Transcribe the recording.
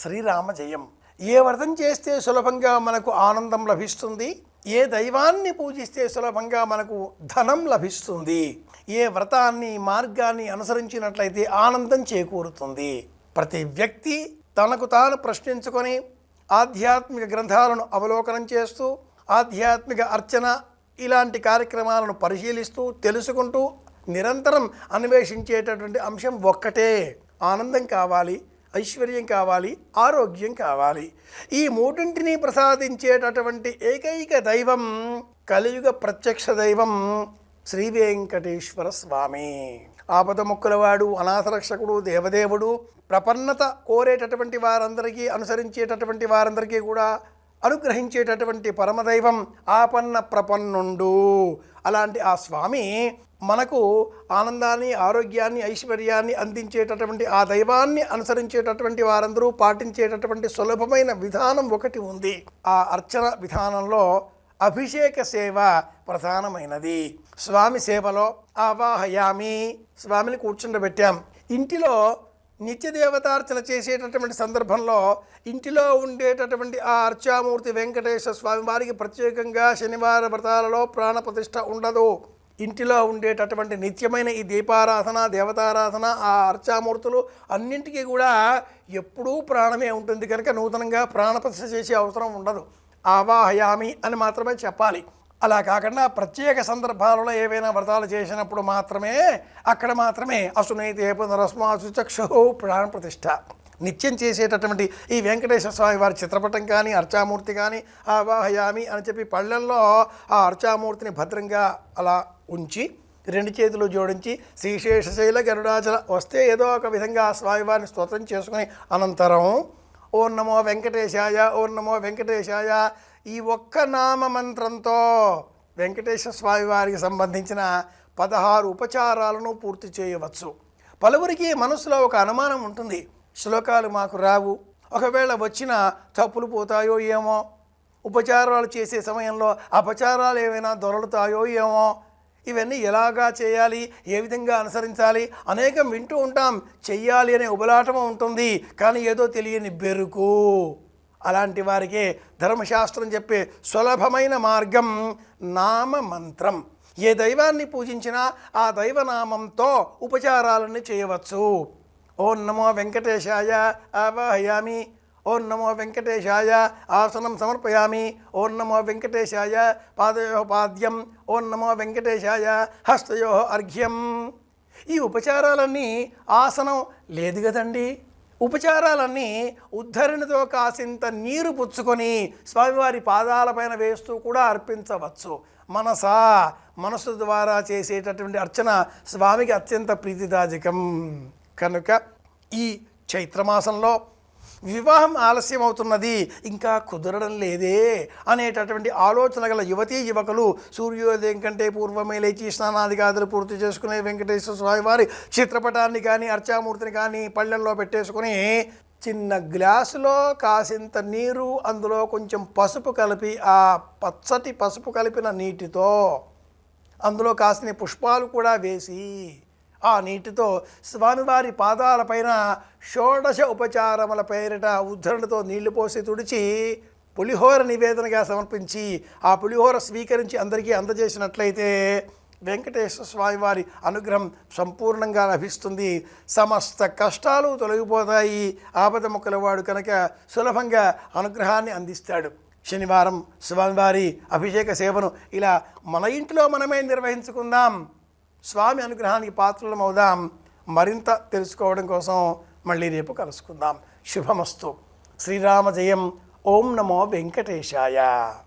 శ్రీరామ జయం. ఏ వ్రతం చేస్తే సులభంగా మనకు ఆనందం లభిస్తుంది? ఏ దైవాన్ని పూజిస్తే సులభంగా మనకు ధనం లభిస్తుంది? ఏ వ్రతాన్ని మార్గాన్ని అనుసరించినట్లయితే ఆనందం చేకూరుతుంది? ప్రతి వ్యక్తి తనకు తాను ప్రశ్నించుకొని ఆధ్యాత్మిక గ్రంథాలను అవలోకనం చేస్తూ ఆధ్యాత్మిక అర్చన ఇలాంటి కార్యక్రమాలను పరిశీలిస్తూ తెలుసుకుంటూ నిరంతరం అన్వేషించేటటువంటి అంశం ఒక్కటే. ఆనందం కావాలి. ఐశ్వర్యం కావాలి ఆరోగ్యం కావాలి. ఈ మూడింటిని ప్రసాదించేటటువంటి ఏకైక దైవం కలియుగ ప్రత్యక్ష దైవం శ్రీ వెంకటేశ్వర స్వామి. ఆపద మొక్కులవాడు అనాథరక్షకుడు దేవదేవుడు ప్రపన్నత కోరేటటువంటి వారందరికీ అనుసరించేటటువంటి వారందరికీ కూడా అనుగ్రహించేటటువంటి పరమదైవం ఆపన్న ప్రపన్నుండు. అలాంటి ఆ స్వామి మనకు ఆనందాన్ని ఆరోగ్యాన్ని ఐశ్వర్యాన్ని అందించేటటువంటి ఆ దైవాన్ని అనుసరించేటటువంటి వారందరూ పాటించేటటువంటి సులభమైన విధానం ఒకటి ఉంది. ఆ అర్చన విధానంలో అభిషేక సేవ ప్రధానమైనది. స్వామి సేవలో ఆవాహయామి స్వామిని కూర్చుండబెట్టాం. ఇంటిలో నిత్య దేవతార్చన చేసేటటువంటి సందర్భంలో ఇంటిలో ఉండేటటువంటి ఆ అర్చామూర్తి వెంకటేశ్వర స్వామి వారికి ప్రత్యేకంగా శనివార వ్రతాలలో ప్రాణప్రతిష్ఠ ఉండదు. ఇంటిలో ఉండేటటువంటి నిత్యమైన ఈ దీపారాధన దేవతారాధన ఆ అర్చామూర్తులు అన్నింటికీ కూడా ఎప్పుడూ ప్రాణమే ఉంటుంది కనుక నూతనంగా ప్రాణప్రతిష్ఠ చేసే అవసరం ఉండదు. ఆవాహయామి అని మాత్రమే చెప్పాలి. అలా కాకుండా ప్రత్యేక సందర్భాలలో ఏవైనా వ్రతాలు చేసినప్పుడు మాత్రమే అక్కడ మాత్రమే అసునైతే పునరస్మాసు చక్షు ప్రాణప్రతిష్ఠ. నిత్యం చేసేటటువంటి ఈ వెంకటేశ్వర స్వామి వారి చిత్రపటం కానీ అర్చామూర్తి కానీ ఆవాహయామి అని చెప్పి పళ్ళెల్లో ఆ అర్చామూర్తిని భద్రంగా అలా ఉంచి రెండు చేతులు జోడించి శ్రీశేషశైల గరుడాచల వస్తే ఏదో ఒక విధంగా ఆ స్వామివారిని స్తోత్రం చేసుకుని అనంతరం ఓం నమో వెంకటేశాయ ఓం నమో వెంకటేశాయ ఈ ఒక్క నామ మంత్రంతో వెంకటేశ్వర స్వామివారికి సంబంధించిన పదహారు ఉపచారాలను పూర్తి చేయవచ్చు. పలువురికి మనసులో ఒక అనుమానం ఉంటుంది. శ్లోకాలు మాకు రావు. ఒకవేళ వచ్చిన తప్పులు పోతాయో ఏమో. ఉపచారాలు చేసే సమయంలో అపచారాలు ఏమైనా దొరలుతాయో ఏమో. ఇవన్నీ ఎలాగా చేయాలి? ఏ విధంగా అనుసరించాలి? అనేకం వింటూ ఉంటాం. చెయ్యాలి అనే ఉబలాటం ఉంటుంది. కానీ ఏదో తెలియని బెరుకు. అలాంటి వారికి ధర్మశాస్త్రం చెప్పే సులభమైన మార్గం నామ మంత్రం ఏ దైవాన్ని పూజించినా ఆ దైవనామంతో ఉపచారాలన్నీ చేయవచ్చు. ఓం నమో వెంకటేశాయ ఆవాహయామి. ఓం నమో వెంకటేశాయ ఆసనం సమర్పయామి. ఓం నమో వెంకటేశాయ పాదయో పాద్యం ఓం నమో వెంకటేశాయ హస్తయో అర్ఘ్యం. ఈ ఉపచారాలన్నీ ఆసనం లేదు కదండి. ఉపచారాలన్నీ ఉద్ధరణతో కాసింత నీరు పుచ్చుకొని స్వామివారి పాదాలపైన వేస్తూ కూడా అర్పించవచ్చు. మనసా మనసు ద్వారా చేసేటటువంటి అర్చన స్వామికి అత్యంత ప్రీతిదాజకం కనుక ఈ చైత్రమాసంలో వివాహం ఆలస్యం అవుతున్నది ఇంకా కుదరడం లేదే అనేటటువంటి ఆలోచన గల యువతీ యువకులు సూర్యోదయం కంటే పూర్వమే లేచి స్నానాదిగాదులు పూర్తి చేసుకునే వెంకటేశ్వర స్వామి వారి చిత్రపటాన్ని కానీ అర్చామూర్తిని కానీ పళ్ళెల్లో పెట్టేసుకుని చిన్న గ్లాసులో కాసింత నీరు అందులో కొంచెం పసుపు కలిపి ఆ పచ్చటి పసుపు కలిపిన నీటితో అందులో కాసిన పుష్పాలు కూడా వేసి ఆ నీటితో స్వామివారి పాదాలపైన షోడశ ఉపచారముల పేరిట ఉద్ధరణతో నీళ్ళు పోసి తుడిచి పులిహోర నివేదనగా సమర్పించి ఆ పులిహోర స్వీకరించి అందరికీ అందజేసినట్లయితే వెంకటేశ్వర స్వామి వారి అనుగ్రహం సంపూర్ణంగా లభిస్తుంది. సమస్త కష్టాలు తొలగిపోతాయి. ఆపద మొక్కలవాడు కనుక సులభంగా అనుగ్రహాన్ని అందిస్తాడు. శనివారం స్వామివారి అభిషేక సేవను ఇలా మన ఇంట్లో మనమే నిర్వహించుకుందాం. స్వామి అనుగ్రహానికి పాత్రలం అవుదాం. మరింత తెలుసుకోవడం కోసం మళ్ళీ రేపు కలుసుకుందాం. శుభమస్తు. శ్రీరామ జయం. ఓం నమో వెంకటేశాయ.